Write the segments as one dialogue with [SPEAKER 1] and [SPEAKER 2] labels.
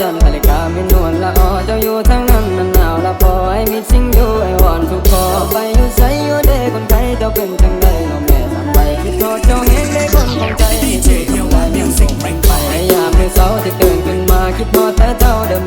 [SPEAKER 1] จันทร์นาฬิกาไม่นวลละออเจ้าอยู่ทั้งนั้นมันหนาวละพอให้มีสิ่งอยู่ไอ้วอนทุกคอไปอยู่ใสอยู่เด้คนไทยเจ้าเป็นจังใดเราแม่ทำไปคิดทอดเจ้าเห็นได้คนของใจที่ชื่อทำลายเมียงส่งไปในยามมือเสาที่ตื่นขึ้นมาคิดพอแต่
[SPEAKER 2] เจ้าเดิม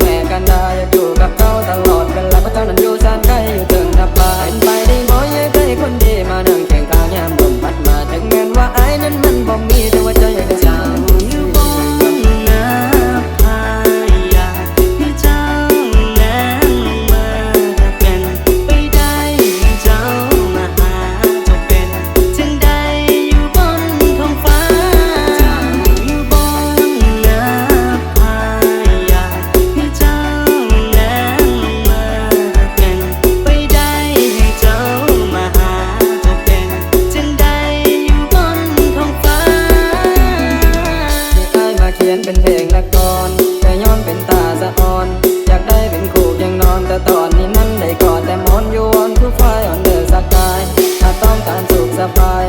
[SPEAKER 2] ยาเขี
[SPEAKER 1] ยนเป็นเพลงละก่อนแต่ย้อนเป็นตาสะอ่อนอยากได้เป็นคู่ยังนอนแต่ตอนนี้นั้นได้กอดแต่มอนอยู่อ่อนทุกไฟอ่อนเดือดสกายถ้าต้องการสุขสบาย